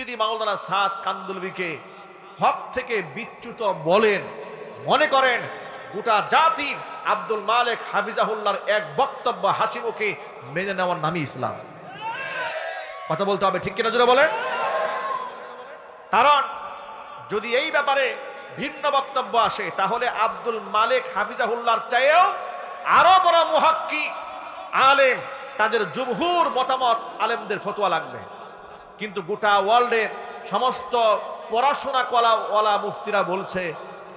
যদি মাওলানা সাদ কান্দুলবিকে হক থেকে বিচ্যুত বলেন, মনে করেন গোটা জাতি আব্দুল মালিক হাফিজাহুল্লাহর এক বক্তব্য হাসিমুখে মেনে নেওয়ার নামই ইসলাম। কথা বলতে হবে, ঠিক কিনা জুড়ে বলেন? কারণ যদি এই ব্যাপারে ভিন্ন বক্তব্য আসে, তাহলে আব্দুল মালিক হাফিজাহুল্লাহর চাইয়েও আরও বড় মুহাক্কি আলেম, তাদের জুমহুর মতামত আলেমদের ফতোয়া লাগবে। কিন্তু গোটা ওয়ার্ল্ডের সমস্ত পড়াশোনা কলা ওয়ালা মুফতিরা বলছে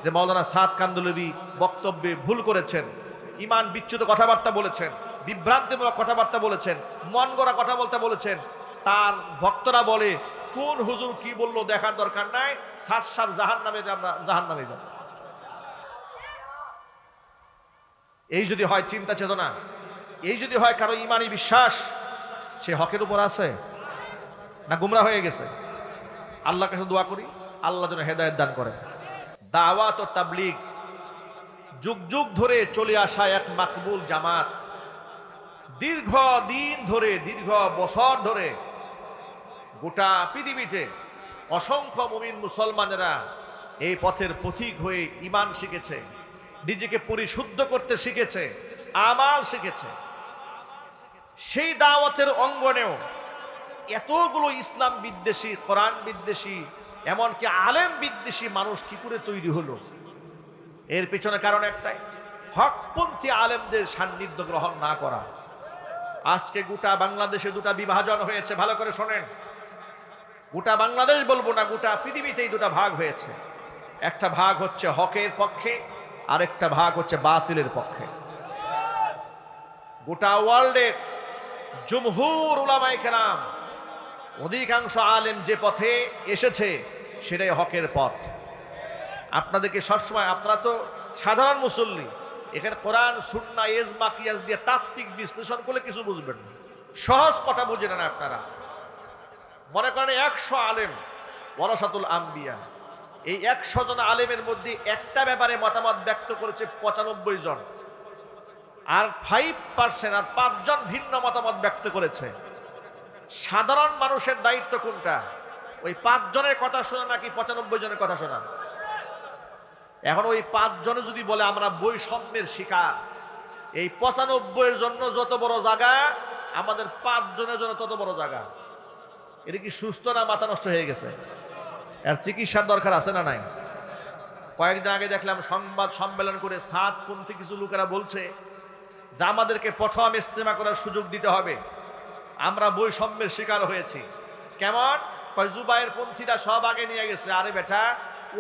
যে মৌলানা সাদ কান্দুলবি বক্তব্যে ভুল করেছেন। ইমান বিচ্যুত কথাবার্তা বলেছেন, বিভ্রান্তিমূলক কথাবার্তা বলেছেন, মন গড়া কথা বলতে বলেছেন। তার ভক্তরা বলে, কোন হুজুর কি বলল দেখার দরকার নাই, সাত সাত জাহান নামে আমরা জাহান নামে যাব। এই যদি হয় চিন্তা চেতনা, এই যদি হয় কারও ইমানি বিশ্বাস, সে হকের উপর আছে? না গুমরা হয়ে গেছে? আল্লাহর কাছে দোয়া করি, আল্লাহ যেন হেদায়ত দান করেন। দাওয়াত ও তাবলিগ যুগ যুগ ধরে চলে আসা এক মাকবুল জামাত। দীর্ঘ দিন ধরে, দীর্ঘ বছর ধরে গোটা পৃথিবীতে অসংখ্য মুমিন মুসলমানেরা এই পথের পথিক হয়ে ইমান শিখেছে, নিজেকে পরিশুদ্ধ করতে শিখেছে, আমাল শিখেছে। সেই দাওয়াতের অঙ্গনেও এতগুলো ইসলাম বিদ্বেষী, কোরআন বিদ্বেষী, এমনকি আলেম বিদ্বেষী মানুষ কি করে তৈরি হলো? এর পেছনে কারণ একটাই, হকপন্থী আলেমদের সান্নিধ্য গ্রহণ না করা। আজকে গোটা বাংলাদেশে দুটা বিভাজন হয়েছে, ভালো করে শোনেন। গোটা বাংলাদেশ বলব না, গোটা পৃথিবীতেই দুটা ভাগ হয়েছে। একটা ভাগ হচ্ছে হকের পক্ষে, আরেকটা ভাগ হচ্ছে বাতিলের পক্ষে। গোটা ওয়ার্ল্ডের জমহুর উলামাই কেরাম অধিকাংশ আলেম যে পথে এসেছে, সেটাই হকের পথ। আপনাদেরকে সবসময়, আপনারা তো সাধারণ মুসল্লি, এখানে কোরআন সুন্না এজমা কিয়াস দিয়ে তাত্ত্বিক বিশ্লেষণ করলে কিছু বুঝবেন না। সহজ কথা বুঝে নেন আপনারা। মনে করেন একশো আলেম ওরাসাতুল আম্বিয়া। এই একশো জন আলেমের মধ্যে একটা ব্যাপারে মতামত ব্যক্ত করেছে পঁচানব্বই জন। আর ফাইভ পার্সেন্ট আর পাঁচজন ভিন্ন মতামত ব্যক্ত করেছে। সাধারণ মানুষের দায়িত্ব কোনটা? ওই পাঁচ জনের কথা শোনা নাকি পঁচানব্বই জনের কথা শোনা? এখন ওই পাঁচ জনে যদি বলে, আমরা বৈষম্যের শিকার। এই পঁচানব্বইয়ের জন্য যত বড় জায়গা, আমাদের পাঁচ জনের জন্য তত বড় জায়গা। এটা কি সুস্থ না মাথা নষ্ট হয়ে গেছে? এর চিকিৎসার দরকার আছে না নাই? কয়েকদিন আগে দেখলাম সংবাদ সম্মেলন করে সাতপন্থী কিছু লোকেরা বলছে যে, আমাদেরকে প্রথম ইস্তেমা করার সুযোগ দিতে হবে। আমরা বৈষম্যের শিকার হয়েছি। কেমন? জুবাইয়ের পন্থীরা সব আগে নিয়ে গেছে। আরে বেটা,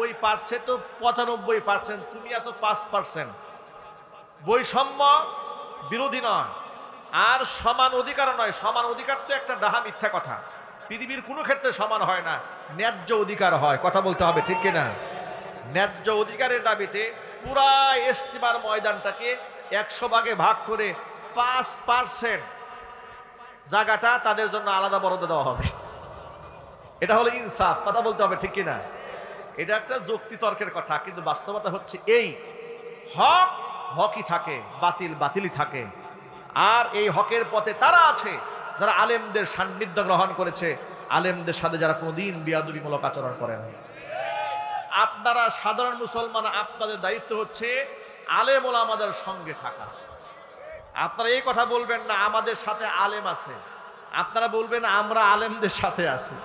ওই পারছে তো পঁচানব্বই পার্সেন্ট, তুমি আছো পাঁচ পার্সেন্ট। বৈষম্য বিরোধী নয়, আর সমান অধিকার নয়। সমান অধিকার তো একটা ডাহা মিথ্যা কথা। পৃথিবীর কোনো ক্ষেত্রে সমান হয় না। ন্যায্য অধিকার হয়, কথা বলতে হবে, ঠিক কিনা? ন্যায্য অধিকারের দাবিতে পুরা ইস্তিমার ময়দানটাকে একশো ভাগে ভাগ করে পাঁচ পার্সেন্ট জায়গাটা তাদের জন্য আলাদা বরাদ্দ দেওয়া হবে। এটা হলো ইনসাফ, কথা বলতে হবে, ঠিক কিনা? এটা একটা যুক্তি তর্কের কথা, কিন্তু বাস্তবতা হচ্ছে এই। হক হকই থাকে, বাতিল বাতিলই থাকে। আর এই হকের পথে তারা আছে, যারা আলেমদের সান্নিধ্য গ্রহণ করেছে, আলেমদের সাথে যারা কোনোদিন বিয়াদুরিমূলক আচরণ করে না আপনারা সাধারণ মুসলমান, আপনাদের দায়িত্ব হচ্ছে আলেম আমাদের সঙ্গে থাকা। আপনারা এই কথা বলবেন না, আমাদের সাথে আলেম আছে। আপনারা বলবেন, আমরা আলেমদের সাথে আছি।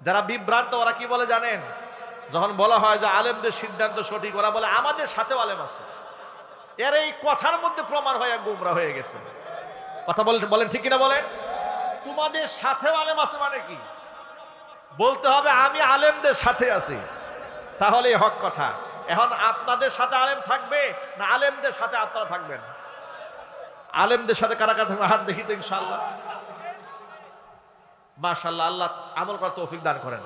যারা বিভ্রান্ত, ওরা কি বলে জানেন? যখন বলা হয় যে আলেমদের সিদ্ধান্ত সঠিক, ওরা বলে, আমাদের সাথেও আলেম আছে। এর এই কথার মধ্যে প্রমাণ হয়ে গুমরা হয়ে গেছে। কথা বলেন বলেন ঠিক কিনা বলেন? তোমাদের সাথেও আলেম আছে মানে কি? বলতে হবে, আমি আলেমদের সাথে আছি। তাহলে হক কথা। এখন আপনাদের সাথে আলেম থাকবে না আলেমদের সাথে আপনারা থাকবেন? আলেমদের সাথে কারা কারা থাকবে? হাত দেখি তো ইনশাল্লাহ মাশাল্লাহ আল্লাহ আমল করার তৌফিক দান করেন।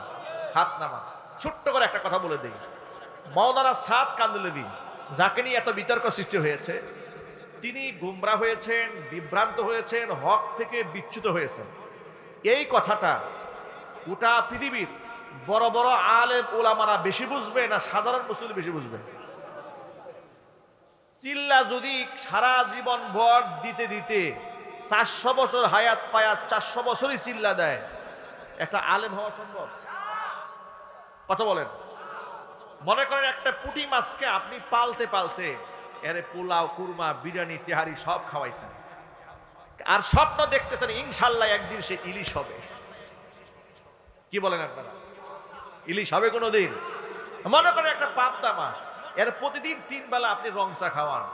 হাত নামা ছোট্ট করে একটা কথা বলে দিই। মৌলানা সাদ কান্দুলবি, যাকে নিয়ে এত বিতর্ক সৃষ্টি হয়েছে, তিনি গুমরা হয়েছেন, বিভ্রান্ত হয়েছেন, হক থেকে বিচ্যুত হয়েছেন। এই কথাটা গোটা পৃথিবীর বড় বড় আলেম ওলামারা বেশি বুঝবে না সাধারণ মুসলিম বেশি বুঝবে? চিল্লা যদি সারা জীবন ভর দিতে দিতে চারশো বছর হায়াত পায়াত চারশো বছরই চিল্লা দেয়, একটা আলেম হওয়া সম্ভব? কথা বলেন। মনে করেন একটা পুঁটি মাছকে আপনি পালতে পালতে এরে পোলাও, কুরমা, বিরিয়ানি, তেহারি সব খাওয়াইছেন। আর স্বপ্ন দেখতেছেন ইনশাল্লাহ একদিন সে ইলিশ হবে। কি বলেন আপনারা? ইলিশ হবে কোনো দিন মনে করেন একটা পাবদা মাছ। এর প্রতিদিন তিন বেলা আপনি রং চা খাওয়ান,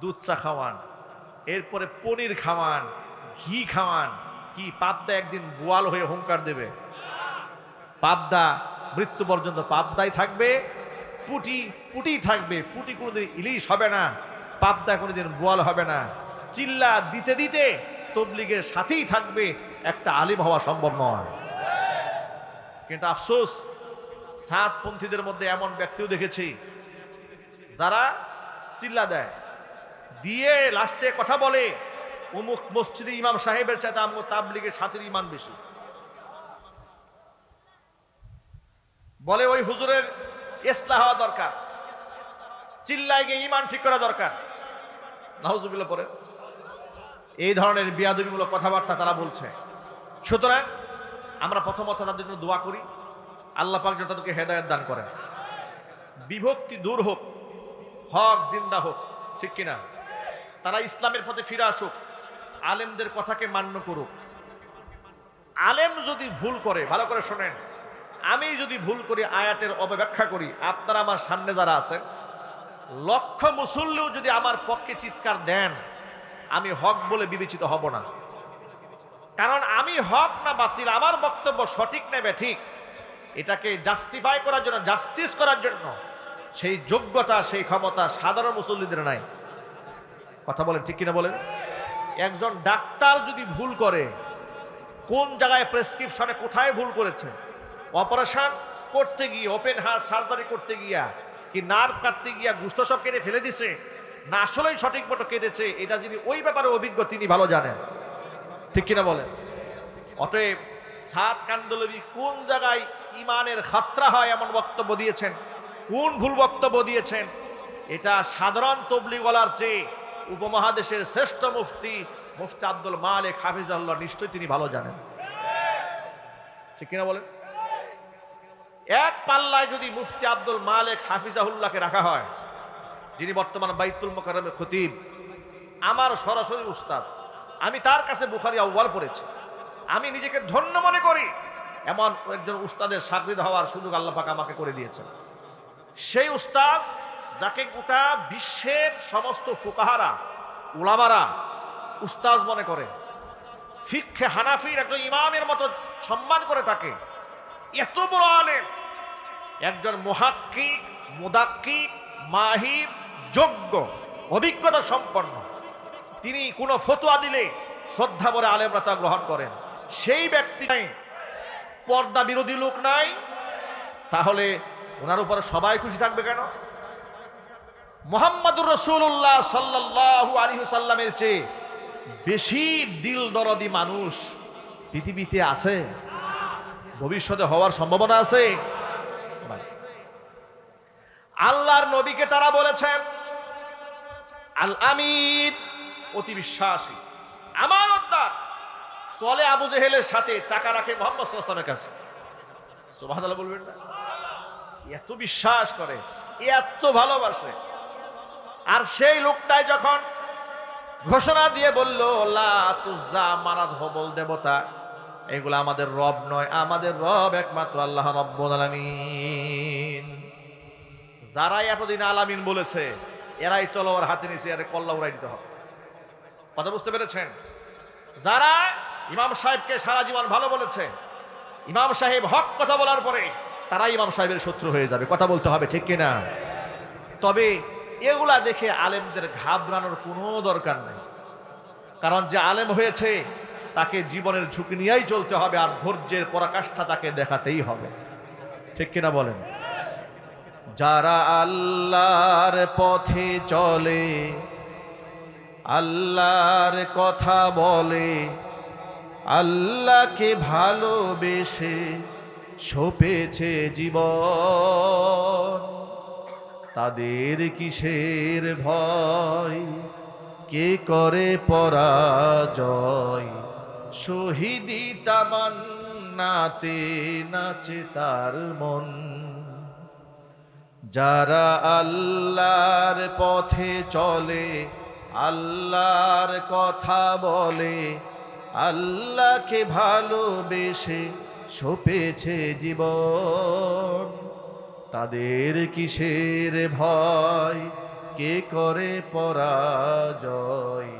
দুধ চা খাওয়ান, এরপরে পনির খাওয়ান, ঘি খাওয়ান। কি, পাবদা একদিন বোয়াল হয়ে হুঙ্কার দেবে। পাবদা মৃত্যু পর্যন্ত পাবদাই থাকবে, পুটি পুটি থাকবে। পুটি কোনোদিন ইলিশ হবে না, পাবদা কোনোদিন বোয়াল হবে না। চিল্লা দিতে দিতে তবলিগের সাথেই থাকবে, একটা আলিম হওয়া সম্ভব নয়। কিন্তু আফসোস, সাতপন্থীদের মধ্যে এমন ব্যক্তিও দেখেছি যারা চিল্লা দেয়। দিয়ে লাস্টে কথা বলে, অমুক মসজিদে ইমাম সাহেবের চাইতে আমগো তাবলিগের সাথের ইমান বেশি। বলে ওই হুজুরের এসলা হওয়া দরকার। চিল্লায় গিয়ে ইমান ঠিক করা দরকার। নাহজুবিল্লা পরে এই ধরনের বিয়াদবিমূলক কথাবার্তা তারা বলছে। সুতরাং আমরা প্রথমত তাদের জন্য দোয়া করি। আল্লাহ পাক যেন তাদেরকে হেদায়ত দান করেন। বিভক্তি দূর হোক। হক, জিন্দা হোক, ঠিক কিনা? তারা ইসলামের পথে ফিরে আসুক, আলেমদের কথাকে মান্য করুক। আলেম যদি ভুল করে, ভালো করে শোনেন, আমি যদি ভুল করি, আয়াতের অপব্যাখ্যা করি, আপনারা আমার সামনে যারা আছেন, লক্ষ মুসল্লিও যদি আমার পক্ষে চিৎকার দেন, আমি হক বলে বিবেচিত হব না। কারণ আমি হক না বাতিল, আমার বক্তব্য সঠিক নেবে ঠিক এটাকে জাস্টিফাই করার জন্য জাস্টিস করার জন্য সেই যোগ্যতা, সেই ক্ষমতা সাধারণ মুসল্লিদের নাই। কথা বলেন, ঠিক কিনা বলেন? একজন ডাক্তার যদি ভুল করে, কোন জায়গায় প্রেসক্রিপশনে কোথায় ভুল করেছে? অপারেশন করতে গিয়ে, ওপেন হার্ট সার্জারি করতে গিয়া, কি নার্ভ কাটতে গিয়া গুস্ত সব কেটে ফেলে দিছে? না আসলেই সঠিক মতো কেটেছে, এটা যিনি ওই ব্যাপারে অভিজ্ঞ, তিনি ভালো জানেন। ঠিক কিনা বলেন? অতএব সাত কান্দলবি কোন জায়গায় ইমানের খাত্রা হয় এমন বক্তব্য দিয়েছেন? কোন ভুল বক্তব্য দিয়েছেন? এটা সাধারণ তবলিগলার চেয়ে উপমহাদেশের শ্রেষ্ঠ মুফতি মুফতি আব্দুল মালিক হাফিজাল্লাহ নিশ্চয়ই তিনি ভালো জানেন। ঠিক কিনা বলেন? এক পাল্লায় যদি মুফতি আব্দুল মালিক হাফিজাহুল্লাহকে রাখা হয়, যিনি বর্তমান বাইতুল মোকারমের খতিব, আমার সরাসরি উস্তাদ, আমি তার কাছে বুখারি আউ্বাল পড়েছি। আমি নিজেকে ধন্য মনে করি। এমন একজন উস্তাদের সাকরিদ হওয়ার সুযোগ আল্লাহ পাক আমাকে করে দিয়েছেন। সেই উস্তাদ যাকে গোটা বিশ্বের সমস্ত ফুকাহারা, উলামারা উস্তাজ মনে করে। ফিক্ষে হানাফির একজন ইমামের মতো সম্মান করে তাকে। এত বড় আলেম। একজন মহাক্কি মোদাক্কি মাহিব যোগ্য, অভিজ্ঞতা সম্পন্ন। তিনি কোনো ফতোয়া দিলে শ্রদ্ধা করে আলেমরা তা গ্রহণ করেন। সেই ব্যক্তি নাই, পর্দা বিরোধী লোক নাই। তাহলে ওনার উপরে সবাই খুশি থাকবে কেন? মোহাম্মদুর রসুল্লাহ সাল্লাহ আলী সাল্লামের চেয়ে বেশি দিল দরদি মানুষ পৃথিবীতে আছে, ভবিষ্যতে হওয়ার সম্ভাবনা আছে। আল্লাহর নবীকে তারা বলেছেন আল আমিন অতি বিশ্বাসী। আমার উদ্দার চলে আবু জেহেলের সাথে টাকা রাখে মোহাম্মদ কাছে। সুবাহ বলবেন না? এত বিশ্বাস করে, এত ভালোবাসে। আর সেই লোকটাই যখন ঘোষণা দিয়ে বলল তুজা মারাদ হবল দেবতা। এগুলো আমাদের রব নয়, আমাদের রব একমাত্র আল্লাহ রব্বুল আলামিন। যারাই এতদিন আলামিন বলেছে, এরাই তলোয়ার হাতে নিছে এর কল্লা উড়াই দিতে হবে। কথা বুঝতে পেরেছেন? যারা ইমাম সাহেবকে সারা জীবন ভালো বলেছে, ইমাম সাহেব হক কথা বলার পরে তারা ইমাম সাহেবের শত্রু হয়ে যাবে, কথা বলতে হবে, ঠিক কিনা? তবে এগুলা দেখে আলেমদের ঘাবড়ানোর কোনো দরকার নেই। কারণ যে আলেম হয়েছে, তাকে জীবনের ঝুঁকি নিয়েই চলতে হবে, আর ধৈর্যের পরাকাষ্ঠা তাকে দেখাতেই হবে। ঠিক কিনা বলেন? যারা আল্লাহর পথে চলে, আল্লাহর কথা বলে, আল্লাহকে ভালোবেসে সপেছে জীবন। তাদের কিসের ভয়? কে করে পরাজয়? শহীদি তামান নাতে নাচে তার মন। যারা আল্লাহর পথে চলে, আল্লাহর কথা বলে, আল্লাহকে ভালোবেসে সপেছে জীবন। তাদের কিসের ভয়? কে করে পরাজয়?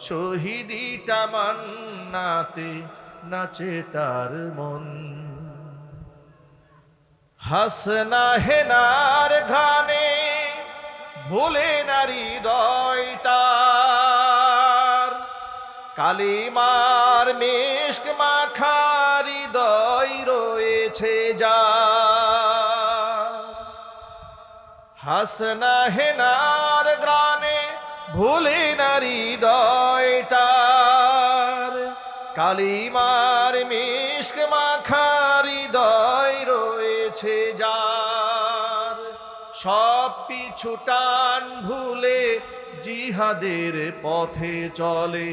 শহীদি তামান্নাতে নাচে তার মন। হাসনা হেনার ঘানে ভুলে নারী দয় কালিমার মেশক মাখারি হৃদয় রয়েছে যা। হাসনা হেনার গ্রানে ভুলে নারী হৃদয় তার কালিমার মিষ্ক মাখারি হৃদয় রয়েছে যার। সব পিছু টান ভুলে জিহাদের পথে চলে।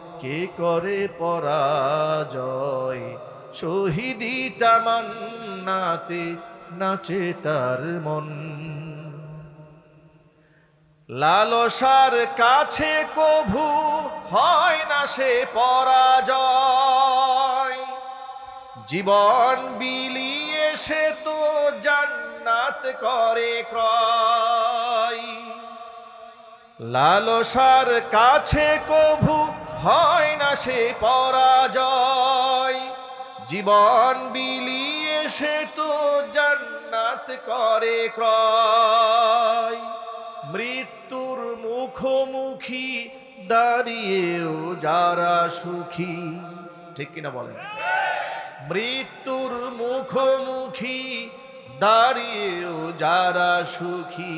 কে করে পরাজয়? শহীদি তামান্নাতে নাচে তার মন। লালসার কাছে কভু হয় না সে পরাজয়। জীবন বিলিয়ে সে তো জান্নাত করে ক্রয়। লালসার কাছে কভু হয় না সে পরাজয়। জীবন বিলিয়ে সে তো জান্নাত করে ক্রয়। মৃত্যুর মুখোমুখি দাঁড়িয়েও যারা সুখী, ঠিক কিনা বলেন? মৃত্যুর মুখোমুখি দাঁড়িয়েও যারা সুখী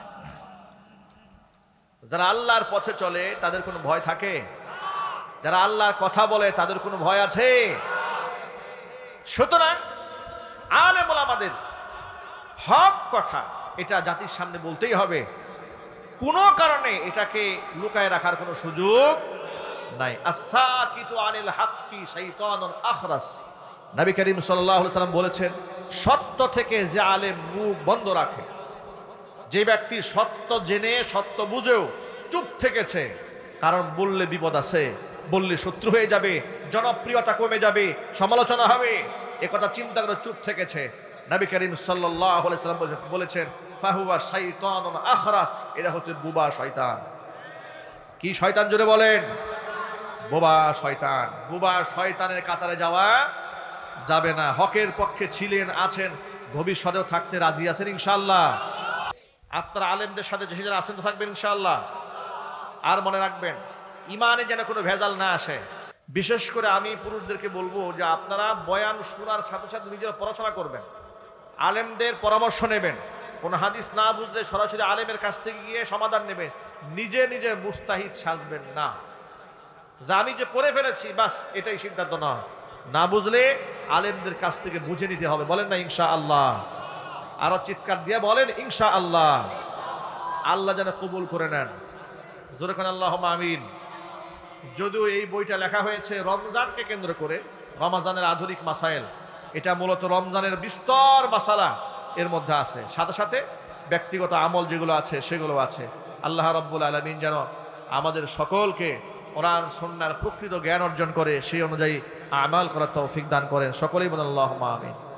যারা আল্লাহর পথে চলে, তাদের কোনো ভয় থাকে? যারা আল্লাহর কথা বলে, তাদের কোনো ভয় আছে? সুতরাং আলে আমাদের হক কথা, এটা জাতির সামনে বলতেই হবে। কোনো কারণে এটাকে লুকায় রাখার কোনো সুযোগ নাই। আসাকিতু আনিল হাক্কি শাইতানুন আখরাস। নবী করিম আলাইহি সাল্লাম বলেছেন, সত্য থেকে যে আলেম মুখ বন্ধ রাখে যে ব্যক্তি সত্য জেনে, সত্য বুঝেও চুপ থেকেছে, কারণ বললে বিপদ আছে, বললে শত্রু হয়ে যাবে, জনপ্রিয়তা কমে যাবে, সমালোচনা হবে। এ কথা চিন্তা করে চুপ থেকেছে। নবী করিম সাল্লাম বলে- বলেছেন, ফাহুয়া শাইতানুন আখরাস। এটা হচ্ছে বুবা শয়তান। কি শয়তান জোরে বলেন? বোবা শয়তান। বুবা শয়তানের কাতারে যাওয়া যাবে না। হকের পক্ষে ছিলেন, আছেন, ভবিষ্যতেও থাকতে রাজি আছেন ইনশাল্লাহ আপনারা আলেমদের সাথে যে যারা আছেন তো থাকবেন ইনশাআল্লাহ। আর মনে রাখবেন ইমানে যেন কোনো ভেজাল না আসে। বিশেষ করে আমি পুরুষদেরকে বলব যে আপনারা বয়ান শোনার সাথে সাথে নিজেরা পড়াশোনা করবেন, আলেমদের পরামর্শ নেবেন, কোন হাদিস না বুঝলে সরাসরি আলেমের কাছ থেকে গিয়ে সমাধান নেবেন, নিজে নিজে মুস্তাহিদ সাজবেন না। যা আমি যে পড়ে ফেলেছি, বাস এটাই সিদ্ধান্ত না। না বুঝলে আলেমদের কাছ থেকে বুঝে নিতে হবে, বলেন না ইনশা আল্লাহ আরও চিৎকার দিয়ে বলেন ইনশা আল্লাহ আল্লাহ যেন কবুল করে নেন। জোরখান আল্লাহ আমিন। যদিও এই বইটা লেখা হয়েছে রমজানকে কেন্দ্র করে, রমাজানের আধুনিক মাসাইল। এটা মূলত রমজানের বিস্তর মাসালা এর মধ্যে আছে। সাথে সাথে ব্যক্তিগত আমল যেগুলো আছে সেগুলো আছে। আল্লাহ রব্বুল আলমিন যেন আমাদের সকলকে কোরআন সন্ন্যার প্রকৃত জ্ঞান অর্জন করে, সেই অনুযায়ী আমাল করার তৌফিক দান করেন। সকলেই বলেন আল্লাহ আমিন।